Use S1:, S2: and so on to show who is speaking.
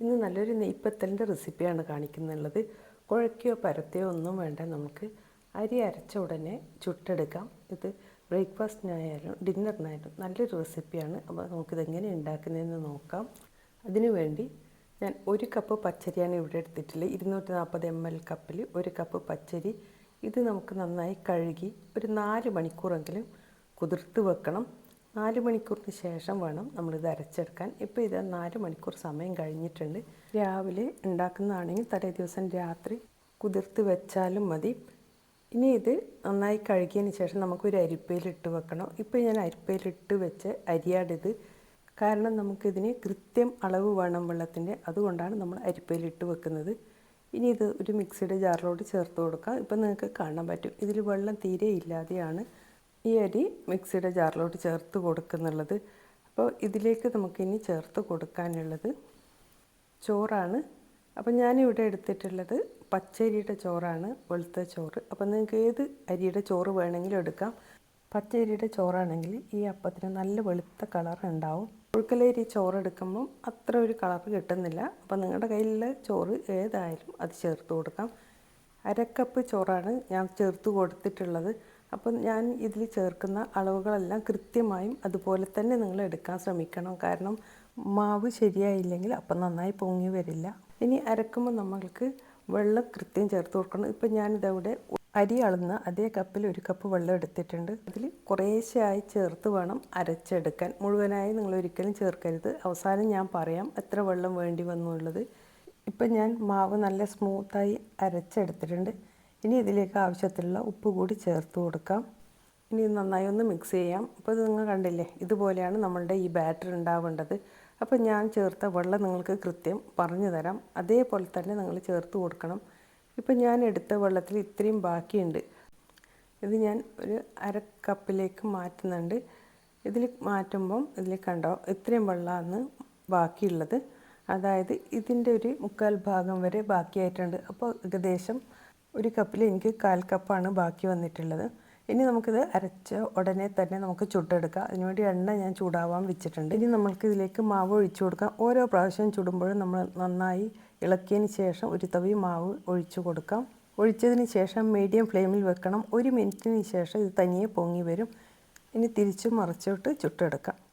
S1: ഇന്ന് നല്ലൊരു നെയ്പ്പത്തലിന്റെ റെസിപ്പിയാണ് കാണിക്കുന്നുള്ളത്. കുഴക്കയോ പരത്തിയോ ഒന്നും വേണ്ട. നമുക്ക് അരി അരച്ച ഉടനെ ചുട്ടെടുക്കാം. ഇത് ബ്രേക്ക്ഫാസ്റ്റിനായാലും ഡിന്നറിനായാലും നല്ലൊരു റെസിപ്പിയാണ്. അപ്പോൾ നമുക്കിത് എങ്ങനെ ഉണ്ടാക്കുന്നതെന്ന് നോക്കാം. അതിനുവേണ്ടി ഞാൻ ഒരു കപ്പ് പച്ചരിയാണ് ഇവിടെ എടുത്തിട്ടുള്ളത്. ഇരുന്നൂറ്റി നാൽപ്പത് എം എൽ കപ്പിൽ ഒരു കപ്പ് പച്ചരി. ഇത് നമുക്ക് നന്നായി കഴുകി ഒരു നാല് മണിക്കൂറെങ്കിലും കുതിർത്ത് വെക്കണം. നാല് മണിക്കൂറിന് ശേഷം വേണം നമ്മളിത് അരച്ചെടുക്കാൻ. ഇപ്പോൾ ഇത് നാല് മണിക്കൂർ സമയം കഴിഞ്ഞിട്ടുണ്ട്. രാവിലെ ഉണ്ടാക്കുന്നതാണെങ്കിൽ തലേ ദിവസം രാത്രി കുതിർത്ത് വെച്ചാലും മതി. ഇനി ഇത് നന്നായി കഴുകിയതിന് ശേഷം നമുക്കൊരു അരിപ്പയിൽ ഇട്ട് വെക്കണം. ഇപ്പോൾ ഞാൻ അരിപ്പയിൽ ഇട്ട് വെച്ച് അരിയാടിത് കാരണം നമുക്കിതിന് കൃത്യം അളവ് വേണം വെള്ളത്തിന്റെ അതുകൊണ്ടാണ് നമ്മൾ അരിപ്പയിൽ ഇട്ട് വെക്കുന്നത്. ഇനി ഇത് ഒരു മിക്സിയുടെ ജാറിലോട്ട് ചേർത്ത് കൊടുക്കാം. ഇപ്പം നിങ്ങൾക്ക് കാണാൻ പറ്റും. ഇതിൽ വെള്ളം തീരെ ഇല്ലാതെയാണ് ഈ അരി മിക്സിയുടെ ജാറിലോട്ട് ചേർത്ത് കൊടുക്കുന്നുള്ളത്. അപ്പോൾ ഇതിലേക്ക് നമുക്കിനി ചേർത്ത് കൊടുക്കാനുള്ളത് ചോറാണ്. അപ്പം ഞാനിവിടെ എടുത്തിട്ടുള്ളത് പച്ചരിയുടെ ചോറാണ് വെളുത്ത ചോറ്. അപ്പോൾ നിങ്ങൾക്ക് ഏത് അരിയുടെ ചോറ് വേണമെങ്കിലും എടുക്കാം. പച്ചരിയുടെ ചോറാണെങ്കിൽ ഈ അപ്പത്തിന് നല്ല വെളുത്ത കളർ ഉണ്ടാവും. പുഴുക്കലരി ചോറ് എടുക്കുമ്പം അത്ര ഒരു കളർ കിട്ടുന്നില്ല. അപ്പം നിങ്ങളുടെ കയ്യിലുള്ള ചോറ് ഏതായാലും അത് ചേർത്ത് കൊടുക്കാം. അരക്കപ്പ് ചോറാണ് ഞാൻ ചേർത്ത് കൊടുത്തിട്ടുള്ളത്. അപ്പം ഞാൻ ഇതിൽ ചേർക്കുന്ന അളവുകളെല്ലാം കൃത്യമായും അതുപോലെ തന്നെ നിങ്ങൾ എടുക്കാൻ ശ്രമിക്കണം. കാരണം മാവ് ശരിയായില്ലെങ്കിൽ അപ്പം നന്നായി പൊങ്ങി വരില്ല. ഇനി അരക്കുമ്പോൾ നമ്മൾക്ക് വെള്ളം കൃത്യം ചേർത്ത് കൊടുക്കണം. ഇപ്പം ഞാനിതവിടെ അരി അളന്ന അതേ കപ്പിൽ ഒരു കപ്പ് വെള്ളം എടുത്തിട്ടുണ്ട്. അതിൽ കുറേശ്ശെയായി ചേർത്ത് വേണം അരച്ചെടുക്കാൻ. മുഴുവനായി നിങ്ങൾ ഒരിക്കലും ചേർക്കരുത്. അവസാനം ഞാൻ പറയാം എത്ര വെള്ളം വേണ്ടി വന്നുള്ളത് ഇപ്പം ഞാൻ മാവ് നല്ല സ്മൂത്തായി അരച്ചെടുത്തിട്ടുണ്ട്. ഇനി ഇതിലേക്ക് ആവശ്യത്തിലുള്ള ഉപ്പ് കൂടി ചേർത്ത് കൊടുക്കാം. ഇനി നന്നായി ഒന്ന് മിക്സ് ചെയ്യാം. അപ്പോൾ ഇത് നിങ്ങൾ കണ്ടില്ലേ ഇതുപോലെയാണ് നമ്മളുടെ ഈ ബാറ്റർ ഉണ്ടാവേണ്ടത്. അപ്പോൾ ഞാൻ ചേർത്ത വെള്ളം നിങ്ങൾക്ക് കൃത്യം പറഞ്ഞു തരാം. അതേപോലെ തന്നെ നിങ്ങൾ ചേർത്ത് കൊടുക്കണം. ഇപ്പം ഞാൻ എടുത്ത വെള്ളത്തിൽ ഇത്രയും ബാക്കിയുണ്ട്. ഇത് ഞാൻ ഒരു അര കപ്പിലേക്ക് മാറ്റുന്നുണ്ട്. ഇതിൽ മാറ്റുമ്പം ഇതിൽ കണ്ടോ ഇത്രയും വെള്ളമാണ് ബാക്കിയുള്ളത്. അതായത് ഇതിന്റെ ഒരു മുക്കാൽ ഭാഗം വരെ ബാക്കിയായിട്ടുണ്ട്. അപ്പോൾ ഏകദേശം ഒരു കപ്പിൽ എനിക്ക് കാൽ കപ്പാണ് ബാക്കി വന്നിട്ടുള്ളത്. ഇനി നമുക്കിത് അരച്ച ഉടനെ തന്നെ നമുക്ക് ചുട്ടെടുക്കാം. അതിനുവേണ്ടി എണ്ണ ഞാൻ ചൂടാവാൻ വെച്ചിട്ടുണ്ട്. ഇനി നമുക്ക് ഇതിലേക്ക് മാവ് ഒഴിച്ചു കൊടുക്കാം. ഓരോ പ്രാവശ്യം ചുടുമ്പോഴും നമ്മൾ നന്നായി ഇളക്കിയതിന് ശേഷം ഒരു തവി മാവ് ഒഴിച്ചു കൊടുക്കാം. ഒഴിച്ചതിന് ശേഷം മീഡിയം ഫ്ലെയിമിൽ വെക്കണം. ഒരു മിനിറ്റിന് ശേഷം ഇത് തനിയെ പൊങ്ങി വരും. ഇനി തിരിച്ചു മറിച്ചിട്ട് ചുട്ടെടുക്കാം.